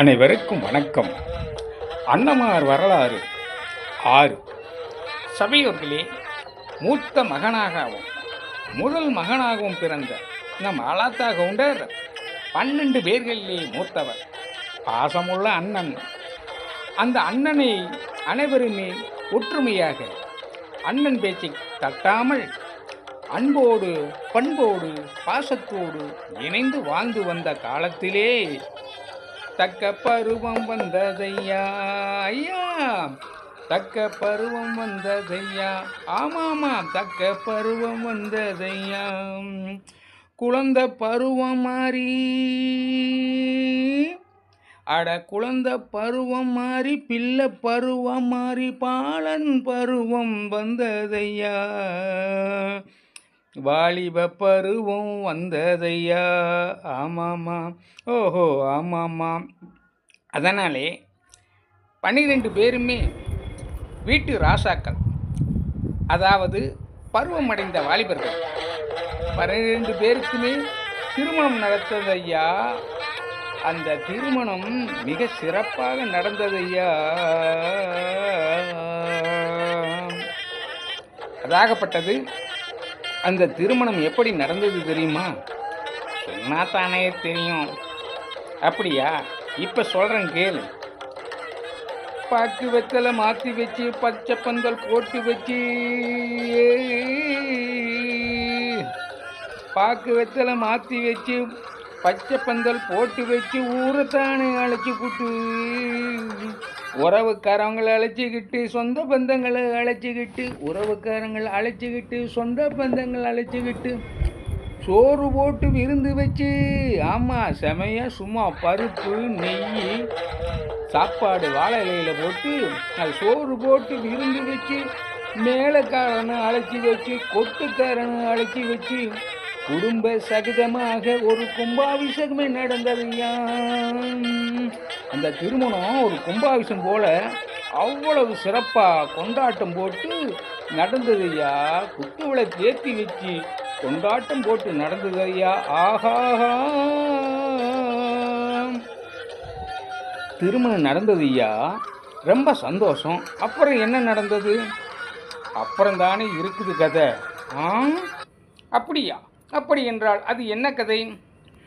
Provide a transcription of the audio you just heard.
அனைவருக்கும் வணக்கம். அன்னமார் வரலாறு ஆறு. சபையோர்களே மூத்த மகனாகவும் முதல் மகனாகவும் பிறந்த நம் அலாத்தா கவுண்டர் பன்னெண்டு பேர்களிலே மூத்தவர் பாசமுள்ள அண்ணன். அந்த அண்ணனை அனைவருமே ஒற்றுமையாக அண்ணன் பேச்சை தட்டாமல் அன்போடு பண்போடு பாசத்தோடு இணைந்து வாழ்ந்து வந்த காலத்திலே தக்க பருவம் வந்ததையா? ஐயா தக்க பருவம் வந்ததையா? ஆமாமா தக்க பருவம் வந்ததையா? குழந்த பருவம் மாறி. அட குழந்த பருவம் மாறி பிள்ளை பருவம் மாறி பாலன் பருவம் வந்ததையா? வாலிப பருவம் வந்ததையா? ஆமாம்மா. ஓஹோ ஆமாம்மா. அதனாலே பன்னிரெண்டு பேருமே வீட்டு ராசாக்கள். அதாவது பருவமடைந்த வாலிபர்கள். பன்னிரெண்டு பேருக்குமே திருமணம் நடந்ததையா அந்த திருமணம் மிக சிறப்பாக நடந்ததையா? அதாகப்பட்டது அந்த திருமணம் எப்படி நடந்தது தெரியுமா? சொன்னா தானே தெரியும். அப்படியா? இப்போ சொல்கிறேன் கேளு. பாக்கு வெத்தலை மாற்றி வச்சு பச்சை பந்தல் போட்டு வச்சு பாக்கு வெத்தலை மாற்றி வச்சு பச்சை பந்தல் போட்டு வச்சு ஊரைத்தானே அழைச்சி கூட்டு உறவுக்காரவங்களை அழைச்சிக்கிட்டு சொந்த பந்தங்களை அழைச்சிக்கிட்டு உறவுக்காரங்களை அழைச்சிக்கிட்டு சொந்த பந்தங்களை அழைச்சிக்கிட்டு சோறு போட்டு விருந்து வச்சு ஆமாம் செமையாக சும்மா பருப்பு நெய் சாப்பாடு வாழை இலையில் போட்டு அது சோறு போட்டு விருந்து வச்சு மேலக்காரனை அழைச்சி வச்சு கொட்டுக்காரனை அழைச்சி வச்சு குடும்ப சகிதமாக ஒரு கும்பாபிஷேகமே நடந்ததுயா அந்த திருமணம் ஒரு கும்பாபிஷம் போல அவ்வளவு சிறப்பாக கொண்டாட்டம் போட்டு நடந்தது ஐயா. குத்துவிளை தேத்தி வச்சு கொண்டாட்டம் போட்டு நடந்தது ஐயா. ஆஹாஹா. திருமணம் நடந்தது ஐயா. ரொம்ப சந்தோஷம். அப்புறம் என்ன நடந்தது? அப்புறம் தானே இருக்குது கதை. ஆ? அப்படியா? அப்படி என்றால் அது என்ன கதை?